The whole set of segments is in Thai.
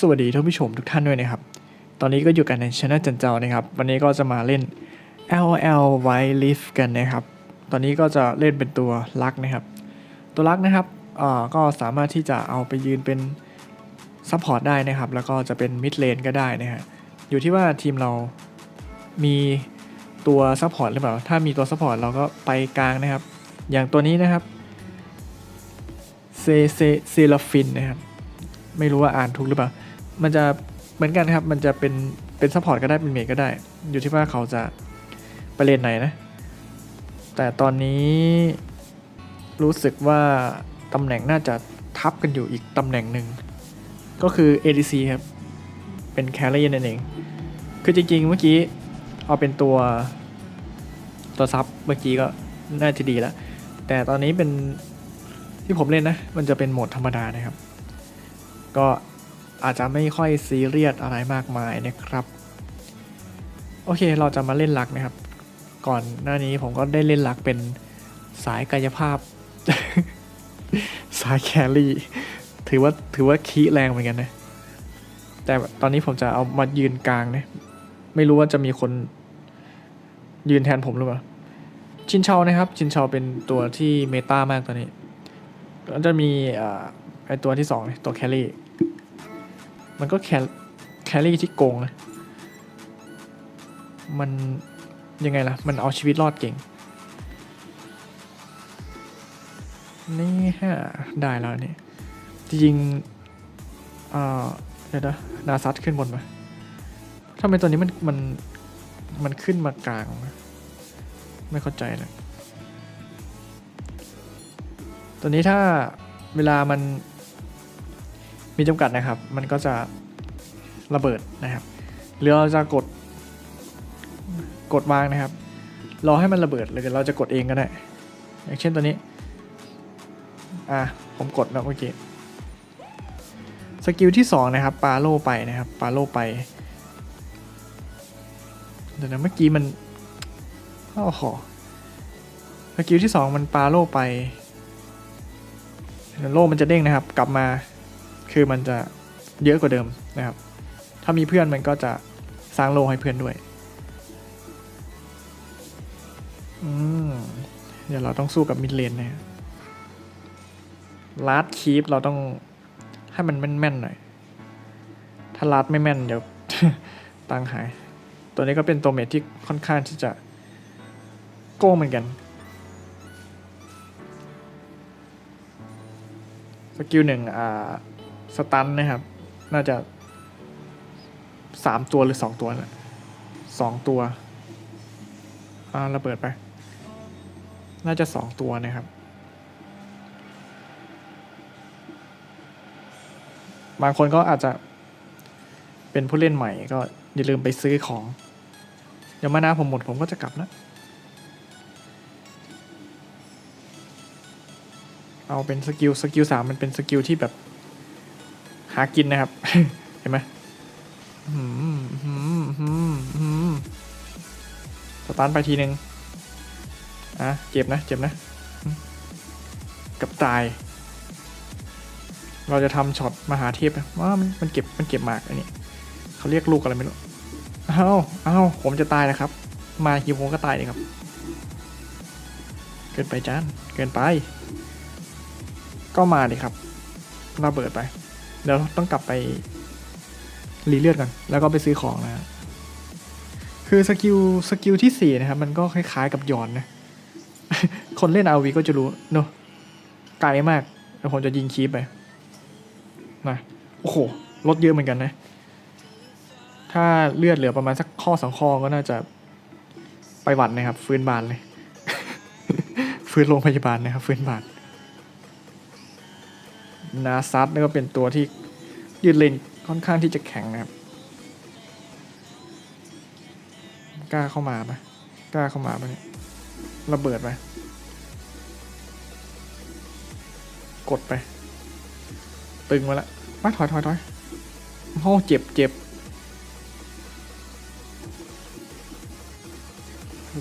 สวัสดีท่านผู้ชมทุกท่านด้วยนะครับ ตอนนี้ก็อยู่กันในช anel จันเจ้านะครับ วันนี้ก็จะมาเล่น LOL White Leaf กันนะครับ ตอนนี้ก็จะเล่นเป็นตัวลักนะครับ ตัวลักนะครับอ่าก็สามารถที่จะเอาไปยืนเป็นซัพพอร์ตได้นะครับ แล้วก็จะเป็นมิดเลนก็ได้นะฮะ อยู่ที่ว่าทีมเรามีตัวซัพพอร์ตหรือเปล่า ถ้ามีตัวซัพพอร์ตเราก็ไปกลางนะครับ อย่างตัวนี้นะครับเซเซเซลฟินนะครับ ไม่รู้ว่าอ่านถูกหรือเปล่า มันจะเหมือนกันครับ มันจะเป็นเป็นซัพพอร์ตก็ได้เป็นเมก็ได้ อยู่ที่ว่าเขาจะไปเลนไหนนะ แต่ตอนนี้รู้สึกว่าตำแหน่งน่าจะทับกันอยู่อีกตำแหน่งหนึ่ง ก็คือ ADC ครับ เป็นแคลรี่นั่นเอง คือจริงๆ เมื่อกี้เอาเป็นตัวตัวซับเมื่อกี้ก็น่าจะดีแล้ว แต่ตอนนี้เป็นที่ผมเล่นนะ มันจะเป็นโหมดธรรมดานะครับ ก็ อาจจะไม่ค่อยซีเรียสอะไรมากมายนะครับ โอเคเราจะมาเล่นหลักนะครับ ก่อนหน้านี้ผมก็ได้เล่นหลักเป็นสายกายภาพ สายแครี่ ถือว่าถือว่าคีแรงเหมือนกันนะ แต่ตอนนี้ผมจะเอามายืนกลางนะไม่รู้ว่าจะมีคนยืนแทนผมหรือเปล่า ชินเชานะครับ ชินเชาเป็นตัวที่เมตามากตัวนี้แล้วจะมีอ่าไอตัวที่สองเนี่ยตัวแครี่ มันก็แคแครี่ที่โกงนะมันยังไงล่ะ มันเอาชีวิตรอดเก่ง นี่ฮะ ได้แล้วนี่จริงๆอ่าเดี๋ยวนะนาซัดขึ้นบนมาทำไมตัวนี้มันมันมันขึ้นมากลาง ไม่เข้าใจเลยตัวนี้ถ้าเวลามัน มีจำกัดนะครับ มันก็จะระเบิดนะครับหรือเราจะกดกดวางนะครับ รอให้มันระเบิดหรือเราจะกดเองก็ได้ อย่างเช่นตัวนี้ อะผมกดแล้วเมื่อกี้ สกิลที่ 2 นะครับ ปาโลไปนะครับ ปาโลไป เดี๋ยวนะเมื่อกี้มันโอ้โหสกิลที่ 2 มันปาโลไปโลมันจะเด้งนะครับ กลับมา คือมันจะเยอะกว่าเดิมนะครับ ถ้ามีเพื่อนมันก็จะสร้างโลให้เพื่อนด้วย อืม เดี๋ยวเราต้องสู้กับมิดเลนนะฮะลาดคีปเราต้องให้มันแม่นๆหน่อย ถ้าลาดไม่แม่นเดี๋ยวตังค์หาย ตัวนี้ก็เป็นตัวเมทที่ค่อนข้างที่จะโก้เหมือนกัน สกิลหนึ่งอ่า สตันนะครับ น่าจะสามตัวหรือสองตัวนะสองตัว อ่าระเบิดไป น่าจะสองตัวนะครับ บางคนก็อาจจะเป็นผู้เล่นใหม่ก็อย่าลืมไปซื้อของเดี๋ยวมานาผมหมดผมก็จะกลับนะ เอาเป็นสกิลสกิลสามมันเป็นสกิลที่แบบ หากินนะครับ เห็นไหมอืมอืมอืมอืมสตาร์ทไปทีหนึ่งอะเจ็บนะเจ็บนะ กับตาย เราจะทำช็อตมหาเทพนะว่ามันมันเก็บมันเก็บหมากอันนี้เขาเรียกลูกอะไรไม่รู้เอ้าเอ้าผมจะตายนะครับ มาฮิวผมก็ตายเลยครับ เกินไปจานเกินไป ก็มาดิครับระเบิดไป เดี๋ยวต้องกลับไปรีเลือดก่อน แล้วก็ไปซื้อของนะฮะคือสกิลสกิลที่สี่นะครับ มันก็คล้ายๆกับหยอนนะ คนเล่นอาวีก็จะรู้เนอะไกลมากเดี๋ยวผมจะยิงคีปไปนะโอ้โหลดเยอะเหมือนกันนะ ถ้าเลือดเหลือประมาณสักข้อสองข้อก็น่าจะไปหวัดนะครับ ฟื้นบานเลย ฟื้นโรงพยาบาลนะครับ ฟื้นบาน นาซัตนี่ก็เป็นตัวที่ยืดเลนค่อนข้างที่จะแข็งนะครับ กล้าเข้ามาปะกล้าเข้ามาปะเนี่ยระเบิดไปกดไป ตึงมาแล้วมาถอยถอยถอยโอ้เจ็บเจ็บ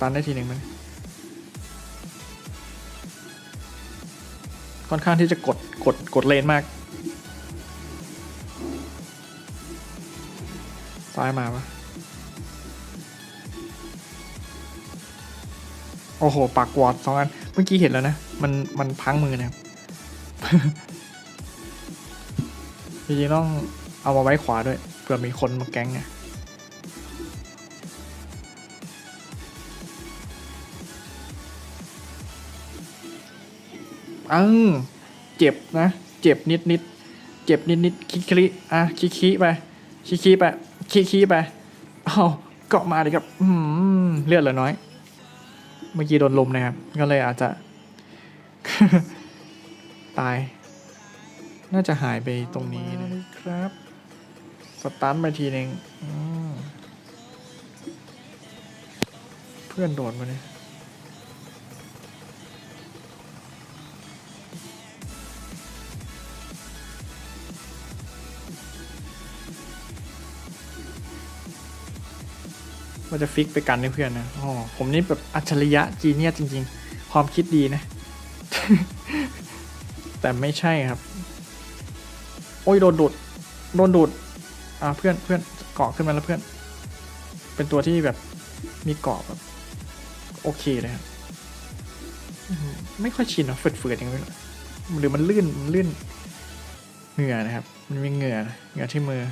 ตันได้ทีหนึ่งมัน ค่อนข้างที่จะกดกดกดเลนมาก ซ้ายมาปะโอ้โห ปากวอดสองอัน เมื่อกี้เห็นแล้วนะ มันมันพังมือนะครับจริงๆต้องเอามาไว้ขวาด้วย เผื่อมีคนมาแก๊งไง เอังเจ็บนะ เจ็บนิดนิดเจ็บนิดนิดคิคิอะคิคิไปคิคิไปคิคิไปเอาเกาะมาดิครับ อืมเลือดเหลือน้อย เมื่อกี้โดนลมนะครับ ก็เลยอาจจะ ตาย น่าจะหายไปตรงนี้นะครับ สตาร์ทไปทีหนึ่งเพื่อนโดดมาเนี่ย ว่าจะฟิกไปกันให้เพื่อนนะอ๋อผมนี่แบบอัจฉริยะจีเนียสจริง ๆ ความคิดดีนะ แต่ไม่ใช่ครับ โอ้ยโดนดูดโดนดูดอ่าเพื่อนเพื่อนเกาะขึ้นมาแล้วเพื่อน เป็นตัวที่แบบมีเกาะแบบโอเคเลยครับไม่ค่อยชินอะเฟืดๆอย่างนี้หรือมันลื่นมันลื่นเหงื่อนะครับ มันมีเหงื่อเหงื่อที่มือ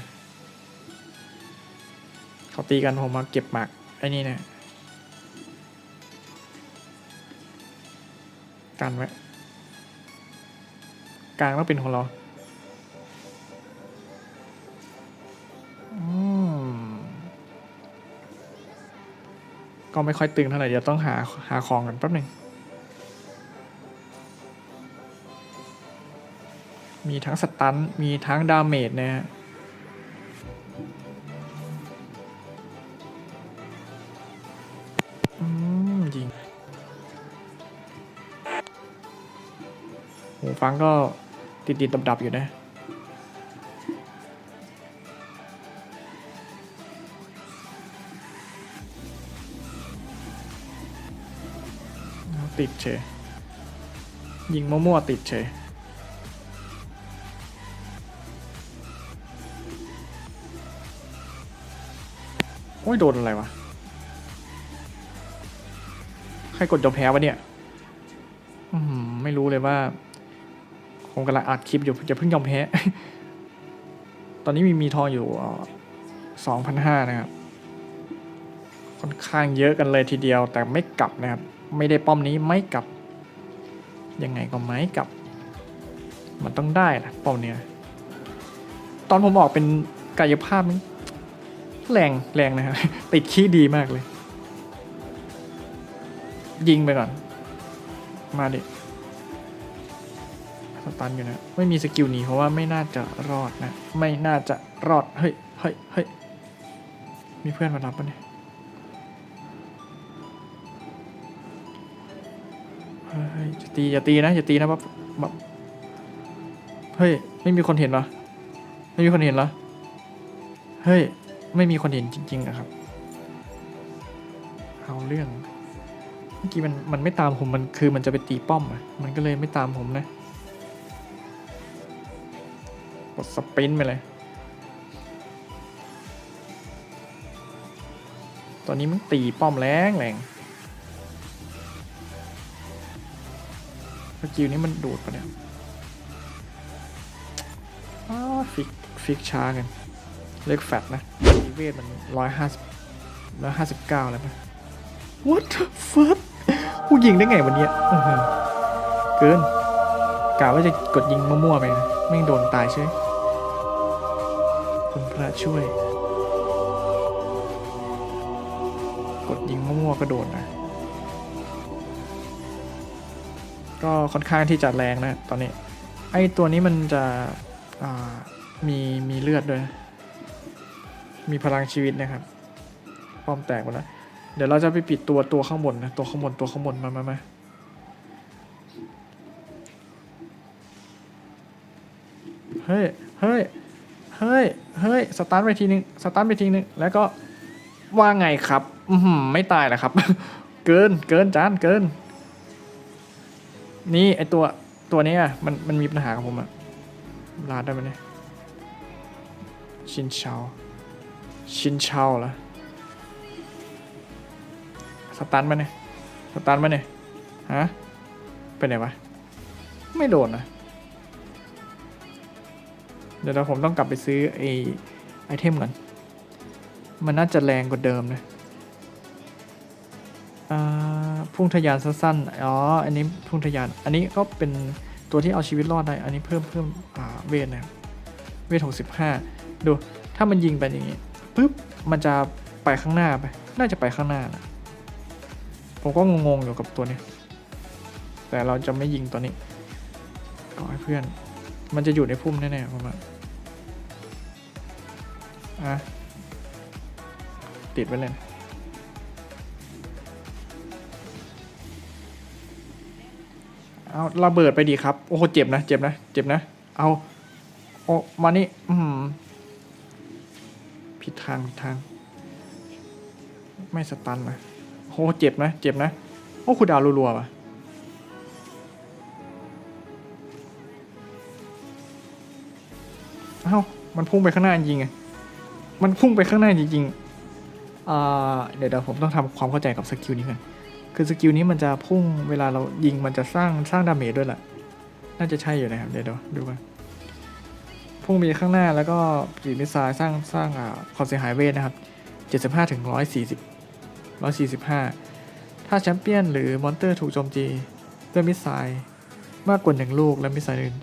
เขาตีกันผมมาเก็บหมากไอ้นี่นะกันไว้กลางต้องเป็นของเราอืมก็ไม่ค่อยตึงเท่าไหร่ เดี๋ยวต้องหาหาของกันแป๊บหนึ่ง มีทั้งสตัน มีทั้งดาเมจนะฮะ ฟังก็ติดติดดับดับๆอยู่นะติดเฉยยิงมั่วๆติดเฉยโอ้ยโดนอะไรวะ ใครกดยอมแพ้วะเนี่ย ไม่รู้เลยว่า ผมกำลังอัดคลิปอยู่จะเพิ่งยอมแพ้ ตอนนี้มีมีทองอยู่สองพันห้านะครับ ค่อนข้างเยอะกันเลยทีเดียวแต่ไม่กลับนะครับ ไม่ได้ป้อมนี้ไม่กลับ ยังไงก็ไม่กลับ มันต้องได้นะป้อมเนี้ยตอนผมออกเป็นกายภาพนี่แรงแรงนะครับติดขี้ดีมากเลย ยิงไปก่อน มาดิ ตันอยู่นะ ไม่มีสกิลหนีเพราะว่าไม่น่าจะรอดนะ ไม่น่าจะรอด เฮ้ย เฮ้ย เฮ้ย มีเพื่อนมารับปะเนี่ยเฮ้ยจะตีอย่าตีนะอย่าตีนะบ๊อบบ๊อบเฮ้ย ไม่มีคนเห็นเหรอ ไม่มีคนเห็นเหรอ เฮ้ย ไม่มีคนเห็นจริงๆอะครับ เอาเรื่อง เมื่อกี้มันมันไม่ตามผมมันคือมันจะไปตีป้อมอะมันก็เลยไม่ตามผมนะ กดสปรินไปเลย ตอนนี้มันตีป้อมแรงแรงสกิลนี้มันดูดปะเนี่ยอ้าวฟิกฟิกช้ากัน เล็กแฟตนะอีเวทมันร้อยห้าสิบร้อยห้าสิบเก้าแล้วปะ What the fuck ผู้ยิงได้ไงวันนี้อื้อหือเกินกะว่าจะกดยิงมั่วๆไปนะไม่โดนตายใช่ไหม พระช่วย กดยิงมั่วๆก็โดนนะ ก็ค่อนข้างที่จะแรงนะตอนนี้ ไอตัวนี้มันจะมีมีเลือดด้วย มีพลังชีวิตนะครับ ป้อมแตกหมดแล้ว เดี๋ยวเราจะไปปิดตัวตัวข้างบนนะ ตัวข้างบนตัวข้างบนมามามาเฮ้ย เฮ้ย เฮ้ย เฮ้ย สตาร์ทไปทีนึง สตาร์ทไปทีนึง แล้วก็ว่าไงครับ อือหือไม่ตายแหละครับ เกิน เกินจาน เกิน นี่ไอตัว ตัวนี้ยมัน มันมีปัญหากับผมอะลาดได้ไหมเนี่ย ชินเชา ชินเชาเหรอสตันมาเนี่ย สตันมาเนี่ย ฮะ ไปไหนวะ ไม่โดนนะ เดี๋ยวเราผมต้องกลับไปซื้อไอไอเทมก่อน มันน่าจะแรงกว่าเดิมนะพุ่งทะยานสั้นๆ อ๋อ อันนี้พุ่งทะยาน อันนี้ก็เป็นตัวที่เอาชีวิตรอดได้ อันนี้เพิ่มเพิ่มเวทนะเวทหกสิบห้าดู ถ้ามันยิงไปอย่างงี้ปุ๊บ มันจะไปข้างหน้าไป น่าจะไปข้างหน้านะผมก็งงๆอยู่กับตัวนี้ แต่เราจะไม่ยิงตัวนี้ก็ให้เพื่อน มันจะอยู่ในพุ่มแน่ๆผมว่าอะ ติดไว้เลยเอาระเบิดไปดีครับ โอ้โหเจ็บนะ เจ็บนะ เจ็บนะ เอาโอ้มานี่ อืมผิดทางผิดทาง ไม่สตันนะโอ้เจ็บนะ เจ็บนะ โอ้คุณดาวรัวๆว่ะ มันพุ่งไปข้างหน้าจริงไงมันพุ่งไปข้างหน้าจริงๆเดี๋ยวเดี๋ยวผมต้องทำความเข้าใจกับสกิลนี้กันคือสกิลนี้มันจะพุ่งเวลาเรายิงมันจะสร้างสร้างดาเมจด้วยแหละน่าจะใช่อยู่นะครับเดี๋ยวเดี๋ยวดูกันพุ่งไปข้างหน้าแล้วก็จีมิสไซล์สร้างสร้างความเสียหายเวทนะครับ75ถึง140 145 ถ้าแชมเปี้ยนหรือมอนเตอร์ถูกโจมตีด้วยมิสไซล์มากกว่าหนึ่งลูกและมิสไซล์อื่น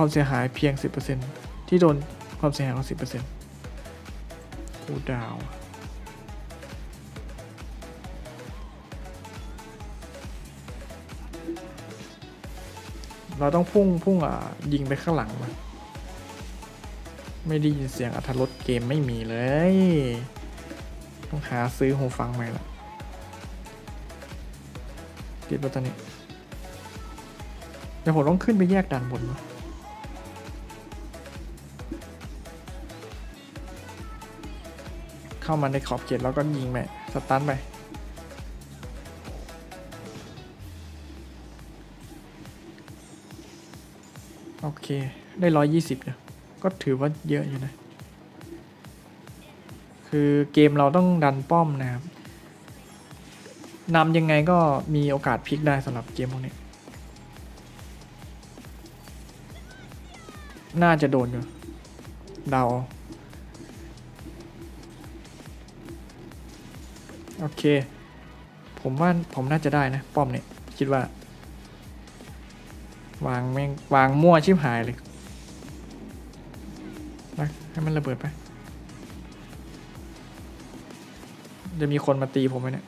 ความเสียหายเพียง 10%ที่โดนความเสียหายของ 10%คูดาวเราต้องพุ่งพุ่งอะยิงไปข้างหลังมาไม่ได้ยินเสียงอัธรสเกมไม่มีเลย ต้องหาซื้อหูฟังใหม่ละติดแล้วตอนนี้เดี๋ยวผมต้องขึ้นไปแยกด้านบนวะ เข้ามาในขอบเขตแล้วก็ยิงไปสตันไปโอเค ได้ร้อยยี่สิบเนี่ยก็ถือว่าเยอะอยู่นะ คือเกมเราต้องดันป้อมนะครับนำยังไงก็มีโอกาสพลิกได้สำหรับเกมพวกนี้ น่าจะโดนอยู่เดา โอเค ผมว่าผมน่าจะได้นะ ป้อมเนี่ย คิดว่า วางแม่งวางมั่วชิบหายเลยนะให้มันระเบิดไป จะมีคนมาตีผมไหมเนี่ย